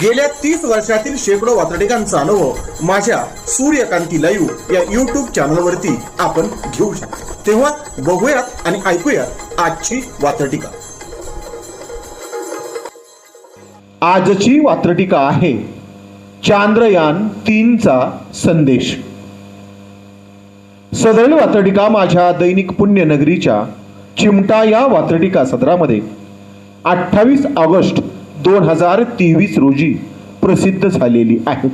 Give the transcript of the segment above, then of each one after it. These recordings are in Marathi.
गेल्या तीस वर्षातील शेकडो वातडिकांचा अनुभव माझ्या सूर्यकांती लाईव्ह या युट्यूब चॅनलवरती आपण घेऊ शकतो. तेव्हा बघूयात आणि ऐकूयात आजची वातडिका आजची वात्रटिका आहे चांद्रयान तीनचा संदेश. सदरील वात्रटिका माझ्या दैनिक पुण्यनगरीच्या चिमटा या वात्रटिका सत्रामध्ये अठ्ठावीस ऑगस्ट दोन हजार तेवीस रोजी प्रसिद्ध झालेली आहे.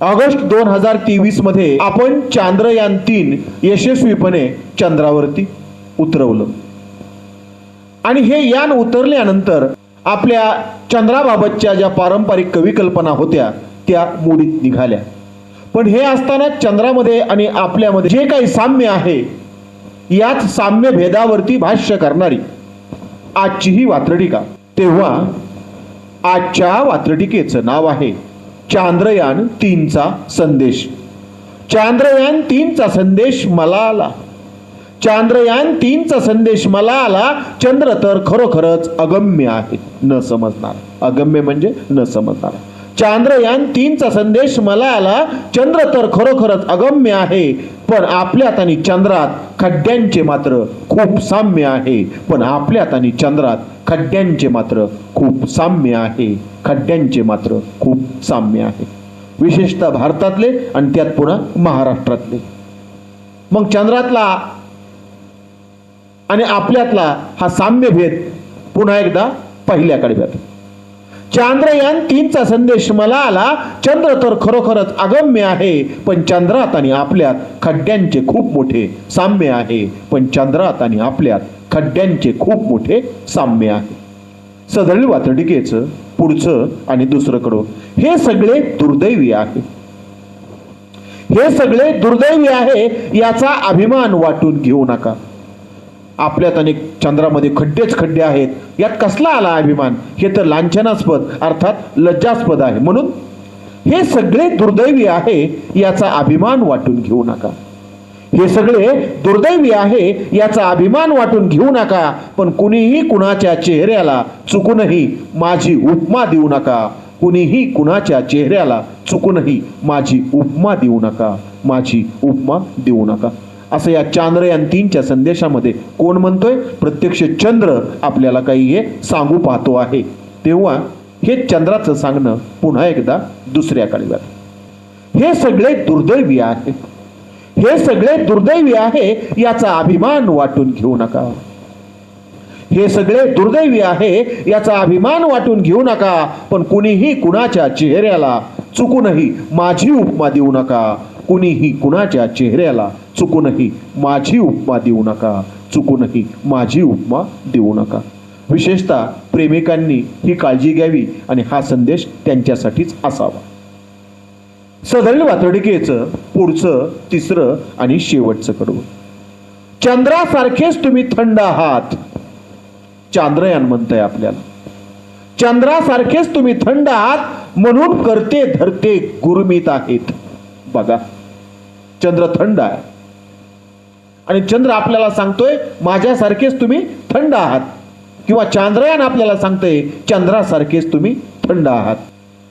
ऑगस्ट दोन हजार तेवीसमध्ये आपण चांद्रयान तीन यशस्वीपणे चंद्रावरती उतरवलं. आणि हे यान उतरल्यानंतर आपल्या चंद्राबाबतच्या ज्या पारंपरिक कविकल्पना होत्या त्या मोडीत निघाल्या. पण हे असताना चंद्रामध्ये आणि आपल्यामध्ये जे काही साम्य आहे याच साम्य भेदावरती भाष्य करणारी आजची ही वात्रटिका तेव्हा आजच्या वात्रटिकेचं नाव आहे चांद्रयान तीनचा संदेश. चांद्रयान तीनचा संदेश मला आला. चांद्रयान तीनचा संदेश मला आला. चंद्र तर खरोखरच अगम्य आहे न समजणार. अगम्य म्हणजे न समजणार. चांद्रयान तीनचा संदेश मला आला चंद्र तर खरोखरच अगम्य आहे. पण आपल्यात आणि चंद्रात खड्ड्यांचे मात्र खूप साम्य आहे. पण आपल्यात आणि चंद्रात खड्ड्यांचे मात्र खूप साम्य आहे. खड्ड्यांचे मात्र खूप साम्य आहे. विशेषतः भारतातले आणि त्यात पुन्हा महाराष्ट्रातले. मग चंद्रातला आणि आपल्यातला हा साम्य भेद पुन्हा एकदा पहिल्याकडे कडव्यात. चांद्रयान तीनचा संदेश मला आला चंद्र तर खरोखरच अगम्य आहे पण चंद्रात आणि आपल्यात खड्ड्यांचे खूप मोठे साम्य आहे पण चंद्रात आणि आपल्यात खड्ड्यांचे खूप मोठे साम्य आहे. सदळी वातडिकेचं पुढचं आणि दुसरंकडं हे सगळे दुर्दैवी आहे. हे सगळे दुर्दैवी आहे याचा अभिमान वाटून घेऊ नका. आपल्यात अनेक चंद्रामध्ये खड्डेच खड्डे आहेत. यात कसला आला अभिमान? हे तर लांछनास्पद अर्थात लज्जास्पद आहे. म्हणून हे सगळे दुर्दैवी आहे याचा अभिमान वाटून घेऊ नका. हे सगळे दुर्दैवी आहे याचा अभिमान वाटून घेऊ नका. पण कुणीही कुणाच्या चेहऱ्याला चुकूनही माझी उपमा देऊ नका. कुणीही कुणाच्या चेहऱ्याला चुकूनही माझी उपमा देऊ नका. माझी उपमा देऊ नका. असं या चांद्रयान तीनच्या संदेशामध्ये कोण म्हणतोय? प्रत्यक्ष चंद्र आपल्याला काही हे सांगू पाहतो आहे. तेव्हा हे चंद्राचं सांगणं पुन्हा एकदा दुसऱ्या काळव्यात हे सगळे दुर्दैवी आहे. हे सगळे दुर्दैवी आहे याचा अभिमान वाटून घेऊ नका. हे सगळे दुर्दैवी आहे याचा अभिमान वाटून घेऊ नका. पण कुणीही कुणाच्या चेहऱ्याला चुकूनही माझी उपमा देऊ नका. कुणीही कुणाच्या चेहऱ्याला चुकूनही माझी उपमा देऊ नका. चुकूनही माझी उपमा देऊ नका. विशेषतः प्रेमिकांनी ही काळजी घ्यावी आणि हा संदेश त्यांच्यासाठीच असावा. सदरील वातडिकेचं पुढचं तिसरं आणि शेवटचं कडवं. चंद्रासारखेच तुम्ही थंड आहात चांद्रयान म्हणतंय आपल्याला. चंद्रासारखेच तुम्ही थंड आहात म्हणून करते धरते गुरमीत आहेत. बघा चंद्र थंड आहे. आणि चंद्र आपल्याला सांगतोय माझ्यासारखेच तुम्ही थंड आहात. किंवा चांद्रयान आपल्याला सांगतंय चंद्रासारखेच तुम्ही थंड आहात.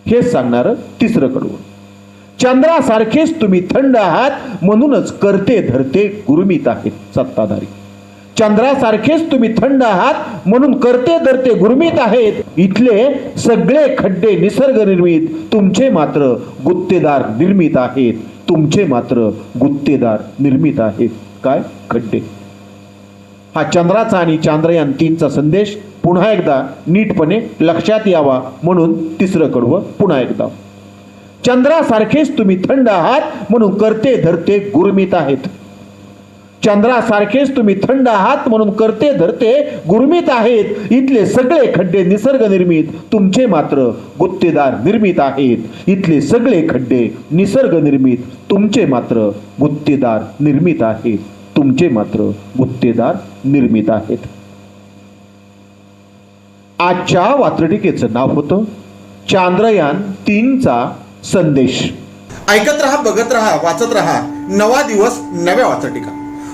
हेच सांगणार तिसरं कडवं चंद्रासारखेच तुम्ही थंड आहात म्हणूनच करते धरते गुरमीत आहेत सत्ताधारी. चंद्रासारखेच तुम्ही थंड आहात म्हणून करते धरते गुरमीत आहेत. इथले सगळे खड्डे निसर्ग निर्मित तुमचे मात्र गुत्तेदार निर्मित आहेत. तुमचे मात्र गुत्तेदार निर्मित आहेत. काय? खड्डे हा चंद्राचा आणि चांद्रयान तीनचा संदेश पुन्हा एकदा नीटपणे लक्षात यावा म्हणून तिसरं कडवं पुन्हा एकदा. चंद्रासारखेच तुम्ही थंड आहात म्हणून करते धरते गुरमित आहेत. चंद्रासारखेच तुम्ही थंड आहात म्हणून करते धरते गुरमित आहेत. इथले सगळे खड्डे निसर्ग निर्मित तुमचे मात्र गुत्तेदार निर्मित आहेत. इथले सगळे खड्डे निसर्ग निर्मित तुमचे मात्र गुत्तेदार निर्मित आहेत. तुमचे मात्र गुत्तेदार निर्मित आहेत. आजच्या वात्रटिकेचं नाव होतं चांद्रयान तीनचा संदेश. ऐकत रहा बघत रहा वाचत रहा. नवा दिवस नव्या वाचटिका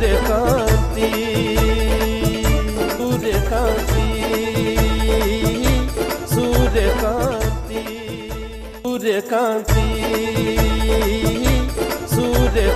সুরে কান্তি সুরে কান্তি সুরে কান্তি সুরে কান্তি সুরে